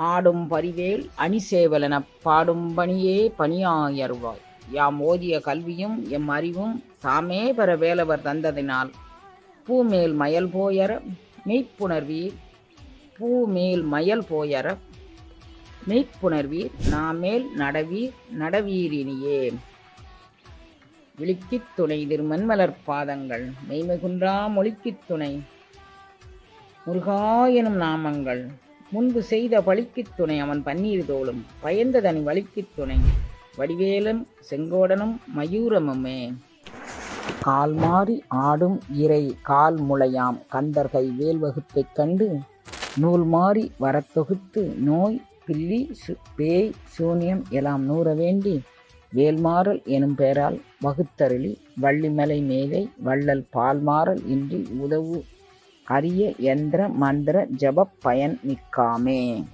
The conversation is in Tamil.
ஆடும் பரிவேல் அணிசேவலனப் பாடும் பணியே பணியாயருவாய். யாம் ஓதிய கல்வியும் எம் அறிவும் தாமே பெற வேலவர் தந்ததினால். பூமேல் மயல் போயர மெய்ப்புணர்வீர். பூமேல் மயல் போயர மெய்ப்புணர்வீர். நாமேல் நடவீர் நடவீரினியே விழிக்கித் துணை திருமன்மலர் பாதங்கள். மெய்மிகுன்றா மொழிக்கித் துணை முருகா எனும் நாமங்கள். முன்பு செய்த பழிக்குத் துணை அவன் பன்னீர் தோளும் பயந்ததனி வலிக்குத் துணை வடிவேலன் செங்கோடனும் மயூரமுமே. கால் மாறி ஆடும் இறை கால் முளையாம் கந்தர்கை வேல் வகுப்பைக் கண்டு நூல் மாறி வரத்தொகுத்து நோய் பில்லி சு பேய் சூனியம் எல்லாம் நூற வேண்டி வேல்மாறல் எனும் பெயரால் வகுத்தருளி வள்ளிமலை மேலே வள்ளல் பால்மாறல் இன்றி உதவு அரிய யந்திர மந்திர ஜபப் பயன் மிக்காமே.